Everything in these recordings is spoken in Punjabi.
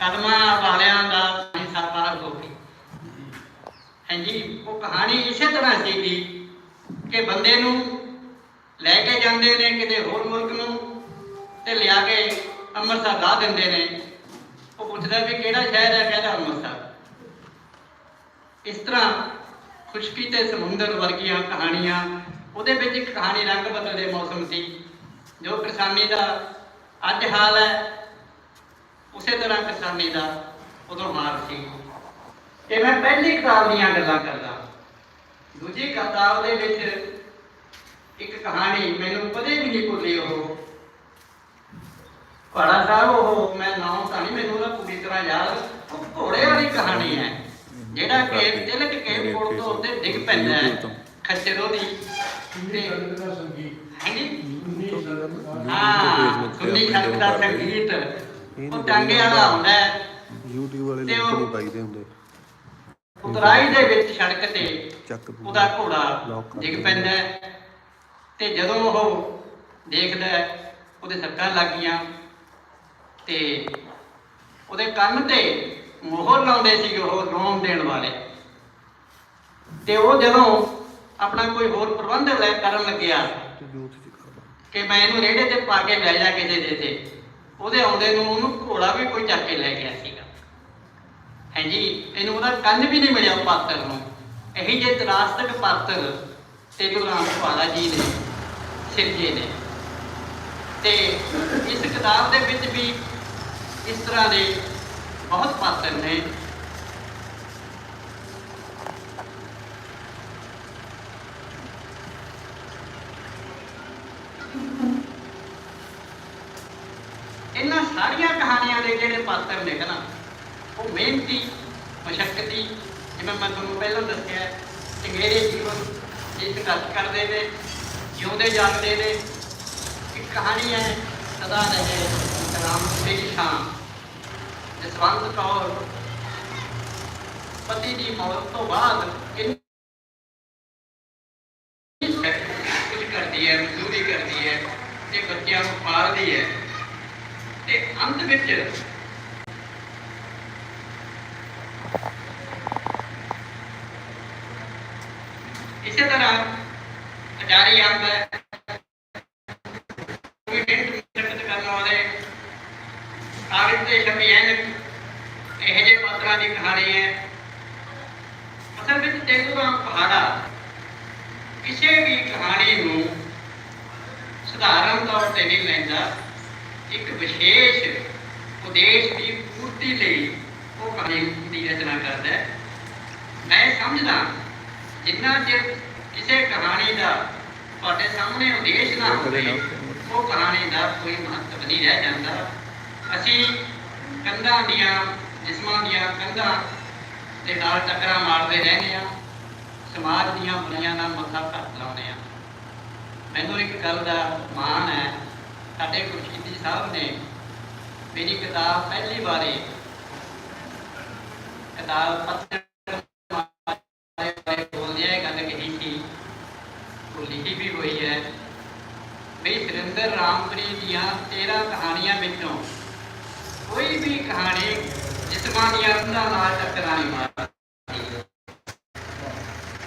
ਕਦਮਾਂ ਵਾਲਿਆਂ ਦਾ ਹਿੱਸਾ ਹੋ ਗਈ ਹਾਂਜੀ ਉਹ ਕਹਾਣੀ ਇਸੇ ਤਰ੍ਹਾਂ ਸੀਗੀ ਕਿ ਬੰਦੇ ਨੂੰ ਲੈ ਕੇ ਜਾਂਦੇ ਨੇ, ਕਿਤੇ ਹੋਰ ਮੁਲਕ ਨੂੰ ਤੇ ਲਿਆ ਕੇ ਅੰਮ੍ਰਿਤਸਰ ਲਾ ਦਿੰਦੇ ਨੇ। ਉਹ ਪੁੱਛਦਾ ਵੀ ਕਿਹੜਾ ਸ਼ਹਿਰ ਹੈ? ਕਹਿੰਦਾ ਅੰਮ੍ਰਿਤਸਰ। ਇਸ ਤਰ੍ਹਾਂ ਖੁਸ਼ਕੀ ਤੇ ਸਮੁੰਦਰ ਵਰਗੀਆਂ ਕਹਾਣੀਆਂ, ਉਹਦੇ ਵਿੱਚ ਇੱਕ ਕਹਾਣੀ ਰੰਗ ਬਦਲਦੇ ਮੌਸਮ ਸੀ, ਜੋ ਕਿਸਾਨੀ ਦਾ ਅੱਜ ਹਾਲ ਹੈ। ਉਸੇ ਤਰ੍ਹਾਂ ਕਿਸਾਨੀ ਦਾ ਉਦੋਂ ਹਾਲ ਸੀ ਇਹ ਮੈਂ ਪਹਿਲੀ ਕਿਤਾਬ ਦੀਆਂ ਗੱਲਾਂ ਕਰਦਾ। ਦੂਜੀ ਕਿਤਾਬ ਦੇ ਵਿੱਚ ਇੱਕ ਕਹਾਣੀ ਮੈਨੂੰ ਕਦੇ ਵੀ ਨਹੀਂ ਭੁੱਲੀ ਉਹ। ਪਾੜਾ ਸਾਹਿਬ ਉਹ ਮੈਂ ਨਾਮ ਤਾਂ ਨਹੀਂ ਮੈਨੂੰ ਉਹਦਾ ਪੂਰੀ ਤਰ੍ਹਾਂ ਯਾਦ ਉਹ ਘੋੜੇ ਵਾਲੀ ਕਹਾਣੀ ਹੈ ਜਿਹੜਾ ਕਿ ਤਿਲਕ ਕੇ ਪੁਲ ਤੋਂ ਉੱਤੇ ਡਿੱਗ ਪੈਂਦਾ ਹੈ ਖੱਚਰ ਉਹਦੀ ਤੇ ਹਾਂਜੀ? ਹਾਂ ਦਾ ਸੰਗੀਤ। ਉਹ ਟਾਂਗੇ ਵਾਲਾ ਹੁੰਦਾ ਹੈ। YouTube ਵਾਲੇ ਤੇ ਲਿੰਕ ਉਹ- ਨਹੀਂ ਪਾਈਦੇ ਹੁੰਦੇ। ਉਤਰਾਈ ਦੇ ਵਿੱਚ ਸੜਕ ਤੇ ਚੱਕ ਉਹਦਾ ਘੋੜਾ Lock ਕਰ ਡਿੱਗ ਪੈਂਦਾ ਹੈ। ਤੇ ਜਦੋਂ ਉਹ ਦੇਖਦਾ ਹੈ ਉਹਦੇ ਸੱਟਾਂ ਲੱਗ ਗਈਆਂ। ਤੇ ਉਹਦੇ ਕੰਨ ਤੇ ਮੋਹਰ ਲਾਉਂਦੇ ਸੀ ਉਹ ਰੋਮ ਦੇਣ ਵਾਲੇ। ਤੇ ਉਹ ਜਦੋਂ ਆਪਣਾ ਕੋਈ ਹੋਰ ਪ੍ਰਬੰਧ ਲੈ ਕਰਨ ਲੱਗਿਆ ਤੇ ਚ ਕਿ ਮੈਂ ਇਹਨੂੰ ਰੇੜੇ ਤੇ ਪਾ ਕੇ ਲੈ ਜਾ ਕਿਸੇ ਦੇ ਤੇ। ਉਹਦੇ ਆਉਂਦੇ ਨੂੰ ਉਹਨੂੰ ਘੋੜਾ ਵੀ ਕੋਈ ਚੱਕ ਕੇ ਲੈ ਗਿਆ ਸੀਗਾ। ਹਾਂਜੀ ਇਹਨੂੰ ਉਹਦਾ ਕੰਨ ਵੀ ਨਹੀਂ ਮਿਲਿਆ ਪਾਤਰ ਨੂੰ। ਇਹੀ ਜੇ ਤਰਾਸਤਕ ਪਾਤਰ ਤੇਲੂ ਰਾਮ ਸੁਹਾਲਾ ਜੀ ਨੇ ਸਿਰਜੇ ਨੇ। ਤੇ ਇਸ ਕਿਤਾਬ ਦੇ ਵਿੱਚ ਵੀ ਇਸ ਤਰ੍ਹਾਂ ਦੇ ਬਹੁਤ ਪਾਤਰ ਨੇ ਇਹਨਾਂ ਸਾਰੀਆਂ ਕਹਾਣੀਆਂ ਦੇ ਨੇ ਨਾ? ਉਹ ਮਿਹਨਤੀ, ਮਸ਼ੱਕਤੀ, ਜਿਵੇਂ ਮੈਂ ਤੁਹਾਨੂੰ ਪਹਿਲਾਂ ਦੱਸਿਆ ਚੰਗੇਰੇ ਜੀਵਨ ਦੇ ਸੰਘਰਸ਼ ਕਰਦੇ ਨੇ ਜਿਉਂਦੇ ਜਾਗਦੇ ਨੇ ਇੱਕ ਕਹਾਣੀ ਹੈ, ਸਦਾ ਰਹੇ ਰਾਮ ਦੀ ਸ਼ਾਨ ਜਸਵੰਤ ਕੌਰ ਪਤੀ ਦੀ ਮੌਤ ਤੋਂ ਬਾਅਦ ਕਿੰਨੀ ਕੁਝ ਕਰਦੀ ਹੈ ਮਜ਼ਦੂਰੀ ਕਰਦੀ ਹੈ ਤੇ ਬੱਚਿਆਂ ਨੂੰ ਪਾਲਦੀ ਹੈ ਤੇ ਅੰਤ ਵਿੱਚ ਇਸੇ ਤਰ੍ਹਾਂ ਅਚਾਰੀ ਅੰਬ ਹੈ। ਕੋਈ ਮਿਹਨਤ ਮੁਸ਼ੱਕਤ ਕਰਨ ਵਾਲੇ ਕਾਗਜ਼ ਦੇ ਛਪੀ ਹੈ। ਇਹ ਜਿਹੇ ਪਾਤਰਾਂ ਦੀ ਕਹਾਣੀ ਹੈ। ਅਸਲ ਵਿੱਚ ਤੇਲੂ ਪਹਾੜਾ ਕਿਸੇ ਵੀ ਕਹਾਣੀ ਨੂੰ ਸਧਾਰਨ ਤੌਰ ਤੇ ਨਹੀਂ ਲੈਂਦਾ। ਇੱਕ ਵਿਸ਼ੇਸ਼ ਉਦੇਸ਼ ਦੀ ਪੂਰਤੀ ਲਈ ਉਹ ਕਹਾਣੀ ਦੀ ਰਚਨਾ ਕਰਦਾ ਹੈ। ਮੈਂ ਸਮਝਦਾ ਜਿੰਨਾ ਚਿਰ ਕਿਸੇ ਕਹਾਣੀ ਦਾ ਤੁਹਾਡੇ ਸਾਹਮਣੇ ਉਦੇਸ਼ ਨਾ ਹੋਵੇ ਉਹ ਕਹਾਣੀ ਦਾ ਕੋਈ ਮਹੱਤਵ ਨਹੀਂ ਰਹਿ ਜਾਂਦਾ। ਅਸੀਂ ਕੰਧਾਂ ਦੀਆਂ ਜਿਸਮਾਂ ਦੀਆਂ ਕੰਧਾਂ ਦੇ ਨਾਲ ਟੱਕਰਾਂ ਮਾਰਦੇ ਰਹਿੰਦੇ ਆ ਸਮਾਜ ਦੀਆਂ ਬੁਰਾਈਆਂ ਨਾਲ ਮੱਥਾ ਘੱਟ ਲਾਉਂਦੇ ਆ ਮੈਨੂੰ ਇੱਕ ਗੱਲ ਦਾ ਮਾਣ ਹੈ। ਸਾਡੇ ਗੁਰਸ਼ੀਦੀ ਸਾਹਿਬ ਨੇ ਮੇਰੀ ਕਿਤਾਬ ਪਹਿਲੀ ਵਾਰੀ ਕਿਤਾਬ ਪੱਤਰ ਵੀ ਸੁਰਿੰਦਰ ਦੀਆਂ 13 ਕਹਾਣੀਆਂ ਵਿੱਚੋਂ ਕੋਈ ਵੀ ਕਹਾਣੀ ਜਿਸਮਾਂ ਦੀਆਂ ਰੰਗਾਂ ਨਾਲ ਟੱਕਰਾਂ ਨਹੀਂ ਮਾਰਦੀ।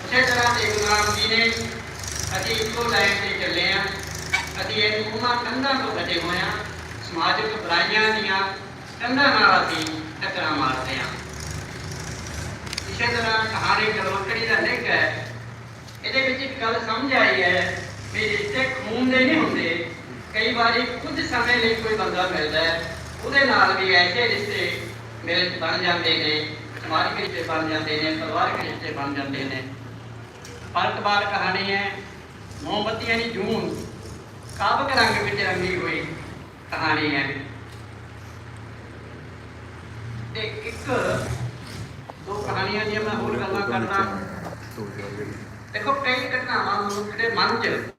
ਉਸੇ ਤਰ੍ਹਾਂ ਦੇ ਗੁਰੂ ਜੀ ਨੇ ਅਸੀਂ ਇੱਕੋ ਲਾਈਨ ਤੇ ਚੱਲੇ ਆ ਅਸੀਂ ਇਹ ਉਹਨਾਂ ਕੰਧਾਂ ਤੋਂ ਬਚੇ ਹੋਏ ਆ ਸਮਾਜਿਕ ਬੁਰਾਈਆਂ ਦੀਆਂ ਕੰਧਾਂ ਨਾਲ ਅਸੀਂ ਟੱਕਰਾਂ ਮਾਰਦੇ ਆ ਇਸੇ ਤਰ੍ਹਾਂ ਕਹਾਣੀ ਗਲੋਕੜੀ ਦਾ ਲਿਖ ਹੈ। ਇਹਦੇ ਵਿੱਚ ਇੱਕ ਗੱਲ ਸਮਝ ਆਈ ਹੈ ਵੀ ਰਿਸ਼ਤੇ ਖੂਨ ਦੇ ਨਹੀਂ ਹੁੰਦੇ। ਕਈ ਵਾਰੀ ਕੁਝ ਸਮੇਂ ਲਈ ਕੋਈ ਬੰਦਾ ਮਿਲਦਾ ਹੈ ਉਹਦੇ ਨਾਲ ਵੀ ਐਸੇ ਰਿਸ਼ਤੇ ਮਿਲ ਬਣ ਜਾਂਦੇ ਨੇ ਸਮਾਜਿਕ ਰਿਸ਼ਤੇ ਬਣ ਜਾਂਦੇ ਨੇ ਪਰਿਵਾਰਕ ਰਿਸ਼ਤੇ ਬਣ ਜਾਂਦੇ ਨੇ। ਪਲਟਵਾਰ ਕਹਾਣੀ ਹੈ ਮੋਮਬੱਤੀਆਂ ਦੀ ਜੂਨ ਕਾਬਕ ਰੰਗ ਵਿੱਚ ਰੰਗੀ ਹੋਈ ਕਹਾਣੀ ਹੈ। ਤੇ ਇੱਕ ਦੋ ਕਹਾਣੀਆਂ ਦੀਆਂ ਮੈਂ ਹੋਰ ਗੱਲਾਂ ਕਰਦਾ। ਜਿਹੜੀ ਦੇਖੋ ਕਈ ਘਟਨਾਵਾਂ ਮਨੁੱਖ ਦੇ ਮਨ 'ਚ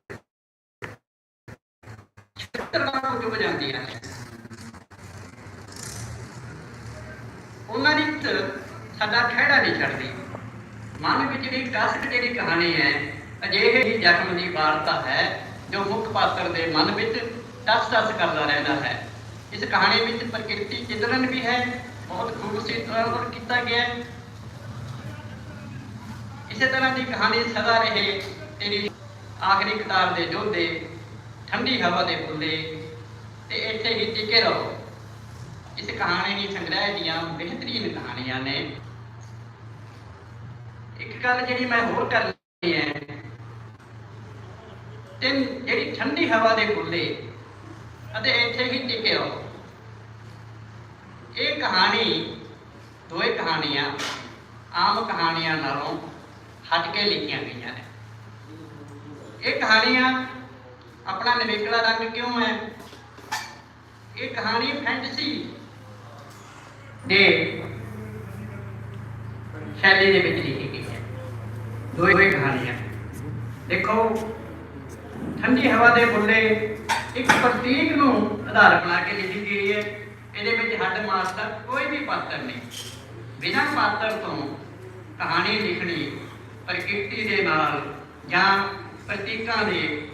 ਨੂੰ ਚੁੱਭ ਜਾਂਦੀਆਂ ਨੇ ਉਹਨਾਂ ਦੀ ਤ ਸਾਡਾ ਖਹਿੜਾ ਨਹੀਂ ਛੱਡਦੀ ਮਨ ਵਿੱਚ ਜਿਹੜੀ ਕਸਕ ਜਿਹੜੀ ਕਹਾਣੀ ਹੈ ਅਜਿਹੇ ਹੀ ਜ਼ਖਮ ਦੀ ਵਾਰਤਾ ਹੈ ਜੋ ਮੁੱਖ ਪਾਤਰ ਦੇ ਮਨ ਵਿੱਚ ਟਸ ਟਸ ਕਰਦਾ ਰਹਿੰਦਾ ਹੈ ਇਸ ਕਹਾਣੀ ਵਿੱਚ ਪ੍ਰਕਿਰਤੀ ਚਿੰਦਰਨ ਵੀ ਹੈ ਬਹੁਤ ਖੂਬਸੂਰਤ ਤਰ੍ਹਾਂ ਕੀਤਾ ਗਿਆ ਹੈ ਇਸੇ ਤਰ੍ਹਾਂ ਦੀ ਕਹਾਣੀ ਸਦਾ ਰਹੇ ਤੇਰੀ ਆਖਰੀ ਕਿਤਾਬ ਦੇ ਯੋਧੇ ਠੰਡੀ ਹਵਾ ਦੇ ਬੁੱਲੇ ਤੇ ਇੱਥੇ ਹੀ ਟਿਕੇ ਰਹੋ। ਇਸ ਕਹਾਣੀ ਦੀ ਸੰਗ੍ਰਹਿ ਦੀਆਂ ਬਿਹਤਰੀਨ ਕਹਾਣੀਆਂ ਨੇ। ਇੱਕ ਗੱਲ ਜਿਹੜੀ ਮੈਂ ਹੋਰ ਕਰਨੀ ਹੈ, ਤਿੰਨ ਜਿਹੜੀ ਠੰਡੀ ਹਵਾ ਦੇ ਬੁੱਲੇ ਅਤੇ ਇੱਥੇ ਹੀ ਟਿਕੇ ਰਹੋ। ਇਹ ਕਹਾਣੀ ਦੋਏ ਕਹਾਣੀਆਂ, ਆਮ ਕਹਾਣੀਆਂ ਨਾਲੋਂ ਹਟ ਕੇ ਲਿਖੀਆਂ ਗਈਆਂ ਨੇ। ਇਹ ਕਹਾਣੀਆਂ ਆਪਣਾ ਨਿਵੇਕਲਾ ਰੰਗ ਕਿਉਂ ਹੈ? ਇਹ ਕਹਾਣੀ ਫੈਂਟਸੀ ਦੇ ਸ਼ੈਲੀ ਦੇ ਵਿੱਚ ਲਿਖੀ ਗਈ ਹੈ। ਦੋਏ ਕਹਾਣੀਆਂ। ਦੇਖੋ, ਠੰਡੀ ਹਵਾ ਦੇ ਬੁੱਲੇ ਇੱਕ ਪ੍ਰਤੀਕ ਨੂੰ ਆਧਾਰ ਬਣਾ ਕੇ ਲਿਖੀ ਗਈ ਹੈ। ਇਹਦੇ ਵਿੱਚ ਹੱਡ ਮਾਸ ਦਾ ਕੋਈ ਵੀ ਪਾਤਰ ਨਹੀਂ। ਬਿਨਾਂ ਪਾਤਰ ਤੋਂ ਕਹਾਣੀ ਲਿਖਣੀ ਪ੍ਰਕਿਰਤੀ ਦੇ ਨਾਲ ਜਾਂ ਪ੍ਰਤੀਕਾਂ ਦੇ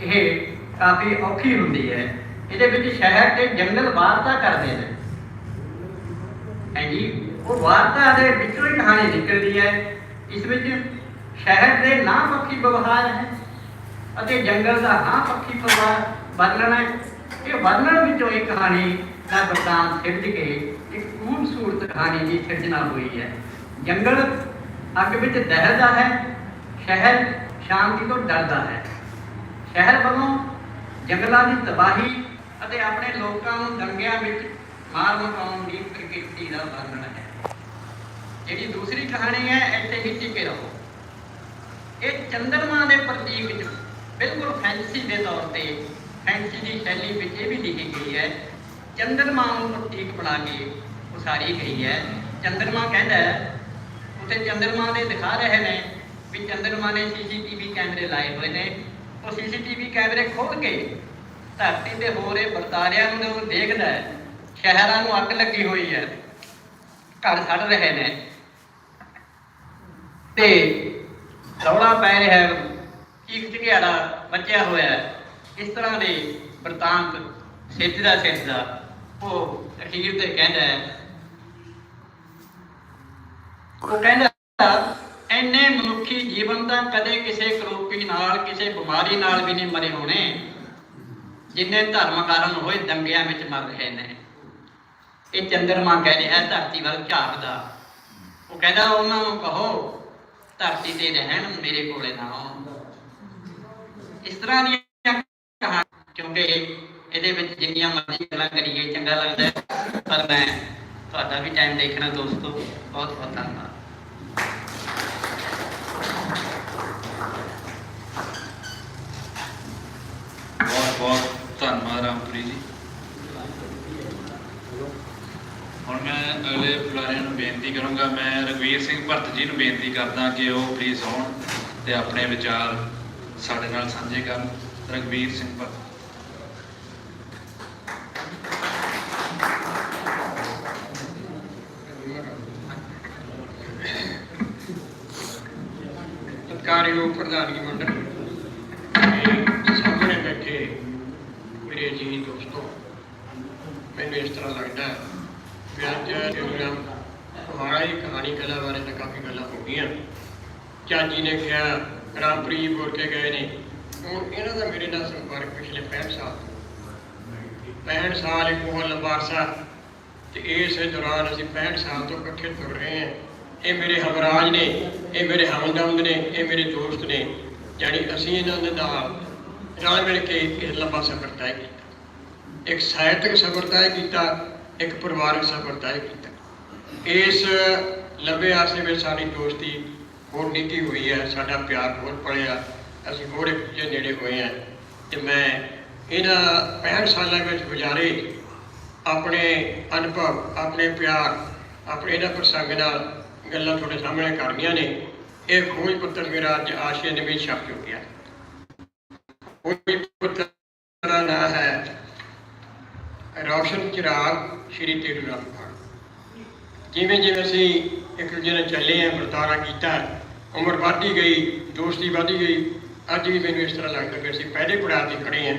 ਇਹ ਕਾਫੀ ਔਖੀ ਹੁੰਦੀ ਹੈ। ਇਹਦੇ ਵਿੱਚ ਸ਼ਹਿਰ ਤੇ ਜੰਗਲ ਵਾਰਤਾ ਕਰਦੇ ਨੇ। ਹਾਂਜੀ ਉਹ ਵਾਰਤਾ ਦੇ ਵਿੱਚੋਂ ਹੀ ਕਹਾਣੀ ਨਿਕਲਦੀ ਹੈ। ਇਸ ਵਿੱਚ ਸ਼ਹਿਰ ਦੇ ਨਾ ਪੱਖੀ ਵਿਵਹਾਰ ਹੈ ਅਤੇ ਜੰਗਲ ਦਾ ਹਾਂ ਪੱਖੀ ਵਿਵਹਾਰ ਵਰਣਨ ਹੈ। ਇਹ ਵਰਣਨ ਵਿੱਚੋਂ ਇੱਕ ਕਹਾਣੀ ਦਾ ਵਰਤਾਂਤ ਸਿਰਜ ਕੇ ਇੱਕ ਖੂਬਸੂਰਤ ਕਹਾਣੀ ਦੀ ਸਿਰਜਣਾ ਹੋਈ ਹੈ। ਜੰਗਲ ਅੱਗ ਵਿੱਚ ਦਹਿਲਦਾ ਹੈ, ਸ਼ਹਿਰ ਸ਼ਾਂਤੀ ਤੋਂ ਡਰਦਾ ਹੈ। ਸ਼ਹਿਰ ਵੱਲੋਂ ਜੰਗਲਾਂ ਦੀ ਤਬਾਹੀ ਅਤੇ ਆਪਣੇ ਲੋਕਾਂ ਨੂੰ ਦੰਗਿਆਂ ਵਿੱਚ ਮਾਰ ਮਕਾਉਣ ਦੀ ਪ੍ਰਕਿਰਤੀ ਦਾ ਵਰਣਨ ਹੈ। ਜਿਹੜੀ ਦੂਸਰੀ ਕਹਾਣੀ ਹੈ, ਇੱਥੇ ਹੀ ਟਿਕੇ ਰਹੋ। ਇਹ ਚੰਦਰਮਾ ਦੇ ਪ੍ਰਤੀਕ ਚ ਬਿਲਕੁਲ ਫੈਂਸੀ ਦੇ ਤੌਰ ਤੇ ਫੈਂਸੀ ਦੀ ਸ਼ੈਲੀ ਵਿੱਚ ਇਹ ਵੀ ਲਿਖੀ ਗਈ ਹੈ, ਚੰਦਰਮਾ ਨੂੰ ਪ੍ਰਤੀਕ ਬਣਾ ਕੇ ਉਸਾਰੀ ਗਈ ਹੈ। ਚੰਦਰਮਾ ਕਹਿੰਦਾ ਹੈ, ਉੱਥੇ ਚੰਦਰਮਾ ਦੇ ਦਿਖਾ ਰਹੇ ਨੇ ਵੀ ਚੰਦਰਮਾ ਨੇ ਸੀਸੀਟੀਵੀ ਕੈਮਰੇ ਲਾਏ ਹੋਏ ਨੇ। ਉਹ ਸੀਸੀਟੀਵੀ ਕੈਮਰੇ ਖੋਲ ਕੇ ਧਰਤੀ ਦੇ ਹੋ ਰਹੇ ਵਰਤਾਰਿਆਂ ਨੂੰ ਜਦੋਂ ਦੇਖਦਾ ਹੈ, ਸ਼ਹਿਰਾਂ ਨੂੰ ਅੱਗ ਲੱਗੀ ਹੋਈ ਹੈ, ਘਰ ਸੜ ਰਹੇ ਨੇ। ਤੇ ਰੌਲਾ ਪੈ ਰਿਹਾ ਹੈ ਚੀਕ ਚਿਹਾੜਾ ਮੱਚਿਆ ਹੋਇਆ ਹੈ। ਇਸ ਤਰ੍ਹਾਂ ਦੇ ਵਰਤਾਂਤ ਸਿੱਧਦਾ ਸਿੱਧਦਾ ਉਹ ਅਖੀਰ ਤੇ ਕਹਿੰਦਾ ਹੈ, ਉਹ ਕਹਿੰਦਾ ਐਨੇ ਮਨੁੱਖੀ ਜੀਵਨ ਤਾਂ ਕਦੇ ਕਿਸੇ ਕਰੋਪੀ ਨਾਲ, ਕਿਸੇ ਬਿਮਾਰੀ ਨਾਲ ਵੀ ਨਹੀਂ ਮਰੇ ਹੋਣੇ। ਜਿੰਨੇ ਧਰਮ ਕਾਰਨ ਹੋਏ ਦੰਗਿਆਂ ਵਿੱਚ ਮਰ ਰਹੇ ਨੇ। ਇਹ ਚੰਦਰਮਾ ਕਹਿ ਰਿਹਾ ਧਰਤੀ ਵੱਲ ਝਾਕਦਾ। ਉਹ ਕਹਿੰਦਾ ਉਹਨਾਂ ਨੂੰ ਕਹੋ, ਧਰਤੀ ਤੇ ਰਹਿਣ ਮੇਰੇ ਕੋਲੇ ਨਾ ਆਉਣ ਇਸ ਤਰ੍ਹਾਂ ਦੀਆਂ ਕਹਾਣੀਆਂ, ਕਿਉਂਕਿ ਇਹਦੇ ਵਿੱਚ ਜਿੰਨੀਆਂ ਮਰਜ਼ੀ ਗੱਲਾਂ ਕਰੀਏ, ਚੰਗਾ ਲੱਗਦਾ ਪਰ ਮੈਂ ਤੁਹਾਡਾ ਵੀ ਟਾਈਮ ਦੇਖਣਾ ਦੋਸਤੋ ਬਹੁਤ ਬਹੁਤ ਧੰਨਵਾਦ ਬਹੁਤ ਬਹੁਤ ਧੰਨਵਾਦ ਜੀ। ਹੁਣ ਮੈਂ ਅਗਲੇ ਬੁਲਾਰਿਆਂ ਨੂੰ ਬੇਨਤੀ ਕਰੂੰਗਾ, ਮੈਂ ਰਘਵੀਰ ਸਿੰਘ ਭਰਤ ਜੀ ਨੂੰ ਬੇਨਤੀ ਕਰਦਾ ਕਿ ਉਹ ਪਲੀਜ਼ ਆਉਣ ਤੇ ਆਪਣੇ ਵਿਚਾਰ ਸਾਡੇ ਨਾਲ ਸਾਂਝੇ ਕਰਨ। ਰਘਵੀਰ ਸਿੰਘ ਭਰਤ। ਸਤਿਕਾਰਯੋਗ ਪ੍ਰਧਾਨਗੀ। ਇਸ ਤਰ੍ਹਾਂ ਲੱਗਦਾ ਵੀ ਅੱਜ ਪ੍ਰੋਗਰਾਮ ਹਮਾਰਾ ਹੀ ਕਹਾਣੀ ਕਲਾ ਬਾਰੇ ਤਾਂ ਕਾਫੀ ਗੱਲਾਂ ਹੋ ਗਈਆਂ। ਚਾਚੀ ਨੇ ਕਿਹਾ, ਰਾਮਪ੍ਰੀਤ ਬੋਲ ਕੇ ਗਏ ਨੇ। ਹੁਣ ਇਹਨਾਂ ਦਾ ਮੇਰੇ ਨਾਲ ਸੰਪਰਕ ਪਿਛਲੇ 65 ਸਾਲ 65 ਸਾਲ ਇੱਕ ਬਹੁਤ ਲੰਬਾ ਅਰਸਾ। ਤੇ ਇਸ ਦੌਰਾਨ ਅਸੀਂ 65 ਸਾਲ ਤੋਂ ਇਕੱਠੇ ਤੁਰ ਰਹੇ ਹਾਂ। ਇਹ ਮੇਰੇ ਹਮਰਾਜ ਨੇ, ਇਹ ਮੇਰੇ ਹਮਦਰਦ ਨੇ, ਇਹ ਮੇਰੇ ਦੋਸਤ ਨੇ। ਜਾਣੀ ਅਸੀਂ ਇਹਨਾਂ ਦੇ ਨਾਲ ਰਲ ਮਿਲ ਕੇ ਇਹ ਲੰਬਾ ਸਫ਼ਰ ਤੈਅ ਕੀਤਾ। ਇੱਕ ਸਾਹਿਤਕ ਸਫ਼ਰ ਤੈਅ ਕੀਤਾ। ਇੱਕ ਪਰਿਵਾਰਕ ਸਫ਼ਰ ਤੈਅ ਕੀਤਾ। ਇਸ ਲੰਬੇ ਅਰਸੇ ਵਿੱਚ ਸਾਡੀ ਦੋਸਤੀ ਹੋਰ ਨਿੱਘੀ ਹੋਈ ਹੈ, ਸਾਡਾ ਪਿਆਰ ਹੋਰ ਪਲਿਆ ਅਸੀਂ ਹੋਰ ਇੱਕ ਦੂਜੇ ਨੇੜੇ ਹੋਏ ਹਾਂ ਤੇ ਮੈਂ ਇਹਨਾਂ 65 ਸਾਲਾਂ ਵਿੱਚ ਗੁਜ਼ਾਰੇ ਆਪਣੇ ਅਨੁਭਵ, ਆਪਣੇ ਪਿਆਰ, ਆਪਣੇ ਇਹਨਾਂ ਪ੍ਰਸੰਗ ਨਾਲ ਗੱਲਾਂ ਤੁਹਾਡੇ ਸਾਹਮਣੇ ਕਰਨੀਆਂ ਨੇ। ਇਹ ਖੋਜ ਪੁੱਤਰ ਮੇਰਾ ਅੱਜ ਆਸ਼ੀਆ ਦੇ ਵਿੱਚ ਛਪ ਚੁੱਕਿਆ। ਖੋਜ ਪੁੱਤਰ ਦਾ ਰੌਸ਼ਨ ਚਿਰਾਗ ਸ਼੍ਰੀ ਤੇਰੂ ਰਾਮ ਜਿਵੇਂ ਜਿਵੇਂ ਅਸੀਂ ਇੱਕ ਦੂਜੇ ਨਾਲ ਚੱਲੇ ਆ ਵਰਤਾਰਾ ਕੀਤਾ, ਉਮਰ ਵੱਧਦੀ ਗਈ, ਦੋਸਤੀ ਵੱਧਦੀ ਗਈ, ਅੱਜ ਵੀ ਮੈਨੂੰ ਇਸ ਤਰ੍ਹਾਂ ਲੱਗਦਾ ਕਿ ਅਸੀਂ ਪਹਿਲੇ ਪੜਾਅ ਤੇ ਖੜੇ ਹਾਂ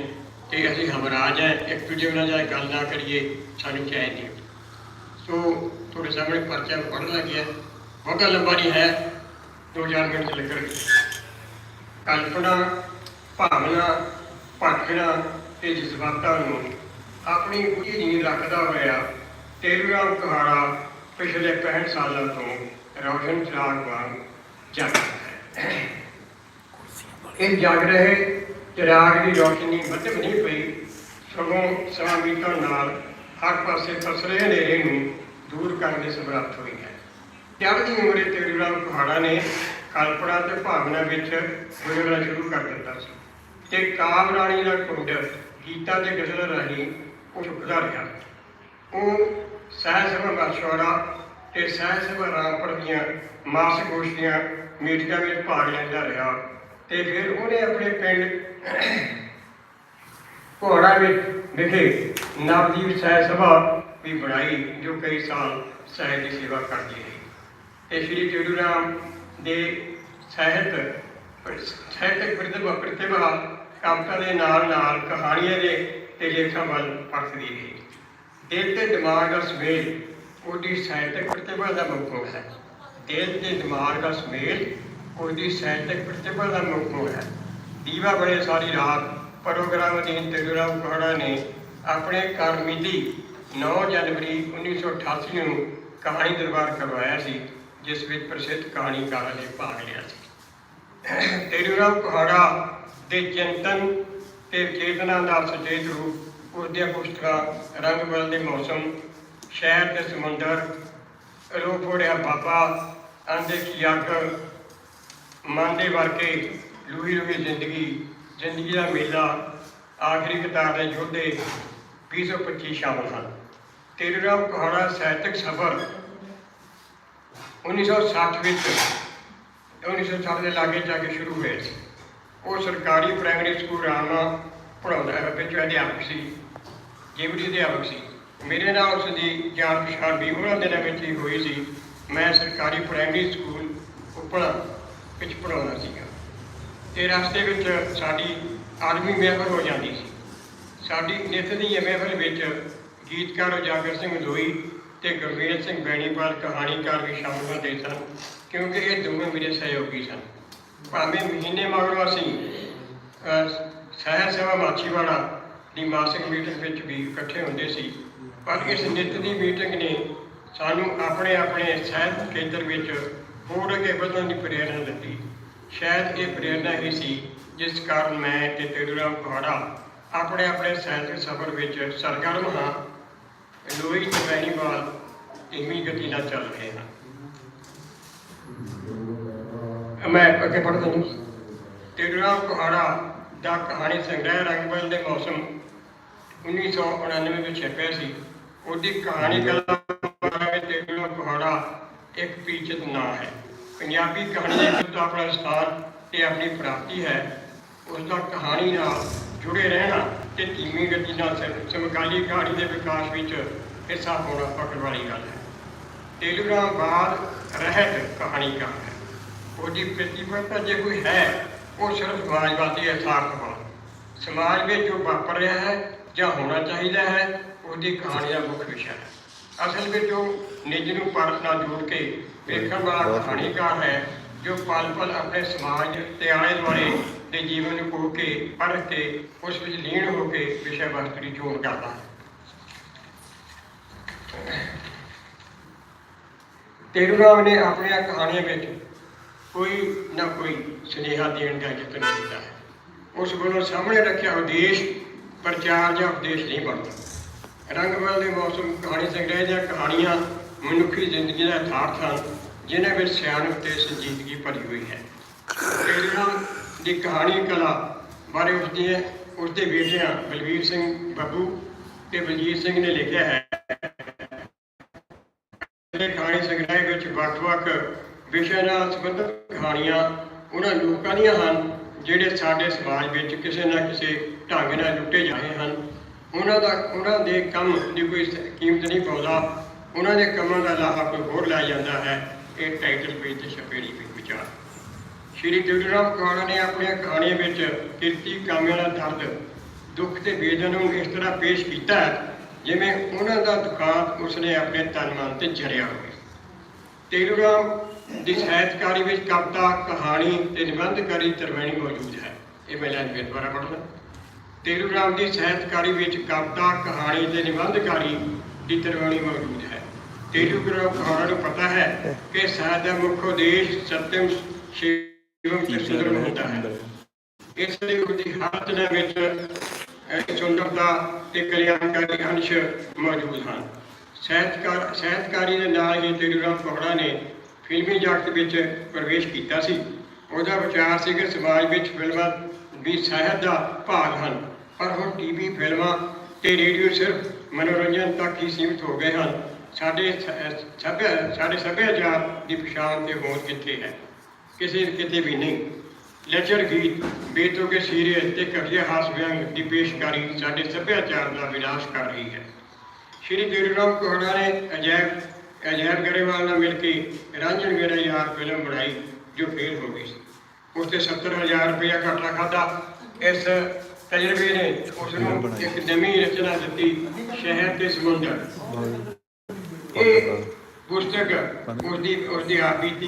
ਤੇ ਅਸੀਂ ਹਮਰਾਜ ਹੈ, ਇੱਕ ਦੂਜੇ ਨਾਲ ਜਾ ਗੱਲ ਨਾ ਕਰੀਏ, ਸਾਨੂੰ ਚੈਨ ਨਹੀਂ ਸੋ ਤੁਹਾਡੇ ਸਾਹਮਣੇ ਪਰਚਾ ਪੜ੍ਹਨ ਲੱਗਿਆ ਬਹੁਤਾ ਲੰਬਾ ਨਹੀਂ ਹੈ, ਦੋ ਚਾਰ ਮਿੰਟ ਲੱਗਣਗੇ। ਕਲਪਨਾ, ਭਾਵਨਾ ਭਾਖਣਾ ਤੇ ਜਜ਼ਬਾਤਾਂ ਨੂੰ ਆਪਣੀ ਉੱਚੀ ਨੀਂਦ ਰੱਖਦਾ ਹੋਇਆ ਤੇਲੂਰਾਮ ਕਹਾੜਾ ਪਿਛਲੇ 65 ਸਾਲਾਂ ਤੋਂ ਰੌਸ਼ਨ ਚਿਰਾਗ ਵਾਂਗ ਜਗ ਹੈ। ਇਹ ਜਗ ਰਹੇ ਚਿਰਾਗ ਦੀ ਰੌਸ਼ਨੀ ਮੱਧਮ ਨਹੀਂ ਪਈ, ਸਗੋਂ ਸਮਾਂ ਬੀਤਣ ਨਾਲ ਹਰ ਪਾਸੇ ਫਸਲੇ ਹਨੇਰੇ ਨੂੰ ਦੂਰ ਕਰਨ ਦੇ ਸਮਰੱਥ ਹੋਈ ਹੈ। ਚੜ੍ਹਦੀ ਉਮਰੇ ਤੇਲੂਰਾਮ ਕਹਾੜਾ ਨੇ ਕਲਪਨਾ ਤੇ ਭਾਵਨਾ ਵਿੱਚ ਗੁਜ਼ਰਨਾ ਸ਼ੁਰੂ ਕਰ ਦਿੱਤਾ ਸੀ। ਤੇ ਕਾਮ ਰਾਣੀ ਦਾ ਕੁੰਡ ਗੀਤਾ ਦੇ ਗਜ਼ਲ ਰਾਹੀਂ ਉਹ ਚੁੱਕਦਾ ਰਿਹਾ ਉਹ ਸਹਿਜ ਸਭਾ ਮਸ਼ਵਰਾ ਤੇ ਸਹਿਜ ਸਭਾ ਰਾਮਪੁਰ ਦੀਆਂ ਮਾਸਿਕ ਗੋਸ਼ਟੀਆਂ ਮੀਟਿੰਗਾਂ ਵਿੱਚ ਭਾਗ ਲੈਂਦਾ ਰਿਹਾ ਤੇ ਫਿਰ ਉਹਨੇ ਆਪਣੇ ਪਿੰਡ ਘੋੜਾ ਵਿੱਚ ਵਿਖੇ ਨਵਦੀਪ ਸਹਿਜ ਸਭਾ ਵੀ ਬਣਾਈ, ਜੋ ਕਈ ਸਾਲ ਸਹਿਜ ਦੀ ਸੇਵਾ ਕਰਦੀ ਰਹੀ। ਤੇ ਸ਼੍ਰੀ ਜੇੜੂ ਰਾਮ ਦੇ ਸਾਹਿਤ ਸਾਹਿਤਕ ਪ੍ਰਤਿਭਾ ਪ੍ਰਤਿਭਾ ਕਵਿਤਾ ਦੇ ਨਾਲ ਨਾਲ ਕਹਾਣੀਆਂ ਦੇ ਤੇ ਲੇਖਾਂ ਵੱਲ ਪਰਖਦੀ ਰਹੀ। ਦਿਲ ਤੇ ਦਿਮਾਗ ਦਾ ਸੁਮੇਲ ਉਹਦੀ ਸਾਹਿਤਕ ਪ੍ਰਤਿਭਾ ਦਾ ਮੁੱਖ ਹੈ। ਦਿਲ ਤੇ ਦਿਮਾਗ ਦਾ ਸੁਮੇਲ ਉਹਦੀ ਸਾਹਿਤਕ ਪ੍ਰਤਿਭਾ ਦਾ ਮੁੱਖ ਹੈ। ਦੀਵਾ ਬੜੇ ਸਾਰੀ ਰਾਤ, ਪ੍ਰੋਗਰਾਮ ਅਧੀਨ ਤੇਜੂਰਾਮ ਕੋਹੜਾ ਨੇ, ਆਪਣੇ ਕਰਮਿਤੀ 9 ਜਨਵਰੀ 1988 ਨੂੰ ਕਹਾਣੀ ਦਰਬਾਰ ਕਰਵਾਇਆ ਸੀ, ਜਿਸ ਵਿੱਚ ਪ੍ਰਸਿੱਧ ਕਹਾਣੀਕਾਰਾਂ ਨੇ ਭਾਗ ਲਿਆ ਸੀ। ਤੇਜੂਰਾਮ ਕੋਹੜਾ ਦੇ ਚਿੰਤਨ ਤੇ ਚੇਤਨਾ ਦਾ ਸੁਚੇਤ ਰੂਪ ਉਸ ਦੀਆਂ ਪੁਸਤਕਾਂ ਰੰਗ ਬਲ ਦੇ ਮੌਸਮ, ਸ਼ਹਿਰ ਤੇ ਸਮੁੰਦਰ ਰੋਪੋੜਿਆ ਬਾਬਾ, ਆਂਦੇ ਕੀ ਅੱਗ, ਮਨ ਦੇ ਵਰਕੇ ਲੂਹੀ ਲੂਹੀ ਜ਼ਿੰਦਗੀ ਜ਼ਿੰਦਗੀ ਦਾ ਮੇਲਾ, ਆਖਰੀ ਕਤਾਰ ਦੇ ਯੋਧੇ 225 ਸ਼ਾਮਲ ਹਨ। ਤੇਰੂਰਾਮ ਕੋਹੜਾ ਸਾਹਿਤਕ ਸਫ਼ਰ 1960 ਵਿੱਚ 1960 ਦੇ ਲਾਗੇ ਜਾ ਕੇ ਸ਼ੁਰੂ ਹੋਇਆ ਸੀ। ਉਹ ਸਰਕਾਰੀ ਪ੍ਰਾਇਮਰੀ ਸਕੂਲ ਰਾਮਾ ਪੜਾਉਂਦਾ ਹੈ, ਵਿੱਚ ਅਧਿਆਪਕ ਸੀ ਜੀਵਨੀ ਅਧਿਆਪਕ ਸੀ। ਮੇਰੇ ਨਾਲ ਉਸ ਦੀ ਜਾਣ ਪਛਾਣ ਵੀ ਉਹਨਾਂ ਦਿਨਾਂ ਵਿੱਚ ਹੀ ਹੋਈ ਸੀ। ਮੈਂ ਸਰਕਾਰੀ ਪ੍ਰਾਇਮਰੀ ਸਕੂਲ ਉੱਪਰ ਵਿੱਚ ਪੜਾਉਂਦਾ ਸੀਗਾ। ਤੇ ਰਸਤੇ ਵਿੱਚ ਸਾਡੀ ਆਰਮੀ ਮਹਿਫਲ ਹੋ ਜਾਂਦੀ ਸੀ। ਸਾਡੀ ਨਿੱਤ ਦੀ ਮਹਿਫਲ ਵਿੱਚ ਗੀਤਕਾਰ ਉਜਾਗਰ ਸਿੰਘ ਦੋਈ ਤੇ ਗੁਰਵੀਰ ਸਿੰਘ ਬੈਣੀਪਾਲ ਕਹਾਣੀਕਾਰ ਵੀ ਸ਼ਾਮਲ ਹੁੰਦੇ ਸਨ, ਕਿਉਂਕਿ ਇਹ ਦੋਵੇਂ ਮੇਰੇ ਸਹਿਯੋਗੀ ਸਨ। ਭਾਵੇਂ ਮਹੀਨੇ ਮਗਰੋਂ ਅਸੀਂ ਅਹ, ਸਹਿਜ ਸੇਵਾ ਮਾਛੀਵਾੜਾ ਦੀ ਮਾਸਿਕ ਮੀਟਿੰਗ ਵਿੱਚ ਵੀ ਇਕੱਠੇ ਹੁੰਦੇ ਸੀ। ਪਰ ਇਸ ਨਿੱਤ ਦੀ ਮੀਟਿੰਗ ਨੇ ਸਾਨੂੰ ਆਪਣੇ ਆਪਣੇ ਸਾਹਿਤ ਕੇਂਦਰ ਵਿੱਚ ਹੋਰ ਅੱਗੇ ਵਧਣ ਦੀ ਪ੍ਰੇਰਣਾ ਦਿੱਤੀ। ਸ਼ਾਇਦ ਇਹ ਪ੍ਰੇਰਣਾ ਹੀ ਸੀ ਜਿਸ ਕਾਰਨ ਮੈਂ ਤੇ ਤੇਰੂਰਾਮ ਕੋਹੜਾ ਆਪਣੇ ਆਪਣੇ ਸਾਹਿਤਕ ਸਫ਼ਰ ਵਿੱਚ ਸਰਗਰਮ ਹਾਂ। ਲੋਈ ਤੇ ਬੈਣੀਵਾਲ ਧੀਮੀ ਗਤੀ ਨਾਲ ਚੱਲ ਰਹੇ ਹਨ ਮੈਂ ਅੱਗੇ ਪੜ੍ਹਦਾ ਹਾਂ ਤੇਰੂਰਾਮ ਕੋਹੜਾ ਦਾ ਕਹਾਣੀ ਸੰਗ੍ਰਹਿ ਰੰਗਬਲ ਦੇ ਮੌਸਮ 1999 ਵਿੱਚ ਛਪਿਆ ਸੀ। ਉਹਦੀ ਕਹਾਣੀ ਕਲਾ ਵਿੱਚ ਤੇਰੂਰਾਮ ਕੋਹੜਾ ਇੱਕ ਪੀਚਤ ਨਾਂ ਹੈ। ਪੰਜਾਬੀ ਕਹਾਣੀ ਦੇ ਵਿੱਚ ਆਪਣਾ ਸਥਾਨ ਤੇ ਆਪਣੀ ਪ੍ਰਾਪਤੀ ਹੈ। ਉਸ ਦਾ ਕਹਾਣੀ ਨਾਲ ਜੁੜੇ ਰਹਿਣਾ ਤੇ ਧੀਮੀ ਗਤੀ ਨਾਲ ਸਮਕਾਲੀ ਕਹਾਣੀ ਦੇ ਵਿਕਾਸ ਵਿੱਚ ਹਿੱਸਾ ਹੋਣਾ ਫਖਰ ਵਾਲੀ ਗੱਲ ਹੈ। ਤੇਲੂਰਾਮ ਬਾਦ ਰਹਿਤ ਕਹਾਣੀਕਾਰ ਹੈ ਉਹਦੀ ਪ੍ਰਤਿਭਾ ਜੇ ਕੋਈ ਹੈ ਉਹ ਸਿਰਫ ਸਮਾਜਵਾਦੀ ਯਥਾਰਥਵਾਦ ਸਮਾਜ ਵਿੱਚ ਜੋ ਵਾਪਰ ਰਿਹਾ ਹੈ ਜਾਂ ਹੋਣਾ ਚਾਹੀਦਾ ਹੈ ਉਹਦੀ ਕਹਾਣੀ ਦਾ ਮੁੱਖ ਵਿਸ਼ਾ ਹੈ। ਅਸਲ ਵਿੱਚ ਉਹ ਨਿੱਜ ਨੂੰ ਪਰਖ ਨਾਲ ਜੋੜ ਕੇ ਵੇਖਣ ਵਾਲਾ ਕਹਾਣੀਕਾਰ ਹੈ ਜੋ ਪਲ ਪਲ ਆਪਣੇ ਸਮਾਜ ਤੇ ਆਲੇ ਦੁਆਲੇ ਦੇ ਜੀਵਨ ਨੂੰ ਕੋ ਕੇ ਪੜ੍ਹ ਕੇ ਉਸ ਵਿੱਚ ਲੀਨ ਹੋ ਕੇ ਵਿਸ਼ਾ ਵਸਤੂ ਦੀ ਚੋਣ ਕਰਦਾ ਹੈ। ਤੇਰੂਰਾਮ ਨੇ ਆਪਣੀਆਂ ਕਹਾਣੀਆਂ ਵਿੱਚ ਕੋਈ ਨਾ ਕੋਈ ਸੁਨੇਹਾ ਦੇਣ ਦਾ ਯਤਨ ਕੀਤਾ ਹੈ। ਉਸ ਵੱਲੋਂ ਸਾਹਮਣੇ ਰੱਖਿਆ ਉਦੇਸ਼ ਪ੍ਰਚਾਰ ਜਾਂ ਉਪਦੇਸ਼ ਨਹੀਂ ਬਣਦਾ। ਰੰਗਵਾਲ ਦੇ ਮੌਸਮ ਕਹਾਣੀ ਸੰਗ੍ਰਹਿ ਦੀਆਂ ਕਹਾਣੀਆਂ ਮਨੁੱਖੀ ਜ਼ਿੰਦਗੀ ਦਾ ਯਥਾਰਥ ਹਨ ਜਿਨ੍ਹਾਂ ਵਿੱਚ ਸਿਆਣਪ ਤੇ ਸੰਜੀਦਗੀ ਭਰੀ ਹੋਈ ਹੈ। ਤੇਰੂਰਾਮ ਦੀ ਕਹਾਣੀ ਕਲਾ ਬਾਰੇ ਉਸਦੇ ਉਸਦੇ ਬੇਟਿਆਂ ਬਲਵੀਰ ਸਿੰਘ ਬੱਬੂ ਤੇ ਬਲਜੀਤ ਸਿੰਘ ਨੇ ਲਿਖਿਆ ਹੈ। ਇਹ ਕਹਾਣੀ ਸੰਗ੍ਰਹਿ ਵਿੱਚ ਵੱਖ-ਵੱਖ ਵਿਸ਼ਿਆਂ ਨਾਲ ਸੰਬੰਧਿਤ ਕਹਾਣੀਆਂ ਉਹਨਾਂ ਲੋਕਾਂ ਦੀਆਂ ਹਨ, ਜਿਹੜੇ ਸਾਡੇ ਸਮਾਜ ਵਿੱਚ ਕਿਸੇ ਨਾ ਕਿਸੇ ਢੰਗ ਨਾਲ ਲੁੱਟੇ ਜਾਂਦੇ ਹਨ। ਉਹਨਾਂ ਦਾ, ਉਹਨਾਂ ਦੇ ਕੰਮ ਦੀ ਕੋਈ ਕੀਮਤ ਨਹੀਂ ਪਾਉਂਦਾ। ਉਹਨਾਂ ਦੇ ਕੰਮਾਂ ਦਾ ਲਾਹਾ ਕੋਈ ਹੋਰ ਲੈ ਜਾਂਦਾ ਹੈ। ਇਹ ਟਾਈਟਲ ਪੇਜ ਤੇ ਛਪੇੜੀ ਨਹੀਂ ਵਿਚਾਰ। ਸ਼੍ਰੀ ਤੇਜੂਰਾਮ ਕੌੜਾ ਨੇ ਆਪਣੀਆਂ ਕਹਾਣੀਆਂ ਵਿੱਚ ਕਿਰਤੀ ਕਾਮਿਆਂ ਦਾ ਦਰਦ, ਦੁੱਖ ਤੇ ਵੇਦਨਾ ਨੂੰ ਇਸ ਤਰ੍ਹਾਂ ਪੇਸ਼ ਕੀਤਾ ਹੈ, ਜਿਵੇਂ ਉਹਨਾਂ ਦਾ ਦੁਖਾਂਤ ਉਸਨੇ ਆਪਣੇ ਤਨ ਮਨ ਤੇ ਜੜਿਆ ਹੋਵੇ। ਤੇਲੂ ਰਾਮ ਦੀ ਸਾਹਿਤਕਾਰੀ ਵਿੱਚ ਕਵਿਤਾ ਕਹਾਣੀ ਤੇ ਨਿਬੰਧਕਾਰੀ ਤਰਵੈਣੀ ਮੌਜੂਦ ਹੈ। ਇਹ ਮੈਂ ਲੈਣ ਫਿਰ ਦੁਬਾਰਾ ਪੜ੍ਹਦਾ ਤੇਰੂ ਰਾਮ ਦੀ ਸਾਹਿਤਕਾਰੀ ਵਿੱਚ ਕਵਿਤਾ ਕਹਾਣੀ ਤੇ ਨਿਬੰਧਕਾਰੀ ਦੀ ਤਰਵੈਣੀ ਮੌਜੂਦ ਹੈ। ਤੇਰੂ ਰਾਮ ਕਹਾਣੀ ਨੂੰ ਪਤਾ ਹੈ ਕਿ ਸਾਹਿਤ ਦਾ ਮੁੱਖ ਉਦੇਸ਼ ਸਤਿਅਮ ਸ਼ਿਵਮ ਤੇ ਸੁੰਦਰਮ ਹੁੰਦਾ ਹੈ। ਇਸ ਲਈ ਉਹਦੀ ਹੱਥ ਦੇ ਵਿੱਚ ਸੁੰਦਰਤਾ ਤੇ ਕਲਿਆਣਕਾਰੀ ਅੰਸ਼ ਮੌਜੂਦ ਹਨ। ਸਾਹਿਤਕਾਰ ਸਾਹਿਤਕਾਰੀ ਦੇ ਨਾਲ ਹੀ ਤੇਰੂ ਰਾਮ ਕੋਹੜਾ ਨੇ ਫਿਲਮੀ ਜਗਤ ਵਿੱਚ ਪ੍ਰਵੇਸ਼ ਕੀਤਾ ਸੀ। ਉਹਦਾ ਵਿਚਾਰ ਸੀ ਕਿ ਸਮਾਜ ਵਿੱਚ ਫਿਲਮਾਂ ਵੀ ਸਾਹਿਤ ਦਾ ਭਾਗ ਹਨ, ਪਰ ਹੁਣ ਟੀਵੀ ਫਿਲਮਾਂ ਤੇ ਰੇਡੀਓ ਸਿਰਫ ਮਨੋਰੰਜਨ ਤੱਕ ਹੀ ਸੀਮਿਤ ਹੋ ਗਏ ਹਨ। ਸਾਡੇ ਸ- ਸਭਿਆ ਸਾਡੇ ਸੱਭਿਆਚਾਰ ਦੀ ਪਛਾਣ ਤੇ ਹੋਂਦ ਕਿੱਥੇ ਹੈ? ਕਿਸੇ ਕਿਤੇ ਵੀ ਨਹੀਂ। ਲੈਚਰ ਗੀਤ, ਬੇਤੋਗੇ ਸੀਰੀਅਲ ਤੇ ਘਟੀਆ ਹਾਸ ਵਿਅੰਗ ਦੀ ਪੇਸ਼ਕਾਰੀ ਸਾਡੇ ਸੱਭਿਆਚਾਰ ਦਾ ਵਿਨਾਸ਼ ਕਰ ਰਹੀ ਹੈ। ਸ਼੍ਰੀ ਗੁਰੂ ਰਾਮ ਕੋਹੜਾ ਨੇ ਅਜੈਬ ਅਜੈਬ ਗਰੇਵਾਲ ਨਾਲ ਮਿਲ ਕੇ ਰਾਂਝਣ ਮੇਰਾ ਯਾਰ ਫਿਲਮ ਬਣਾਈ ਜੋ ਫੇਲ ਹੋ ਗਈ ਸੀ। ਉਸ ਤੇ 70000 ਰੁਪਇਆ ਘਾਟਾ ਖਾਦਾ ਇਸ ਤਜਰਬੇ ਨੇ ਉਸ ਨੂੰ ਇੱਕ ਨਵੀਂ ਰਚਨਾ ਦਿੱਤੀ ਸ਼ਹਿਰ ਤੇ ਸਮੁੰਦਰ। ਇਹ ਪੁਸਤਕ ਉਸਦੀ ਉਸਦੀ ਆਪ ਬੀਤੀ।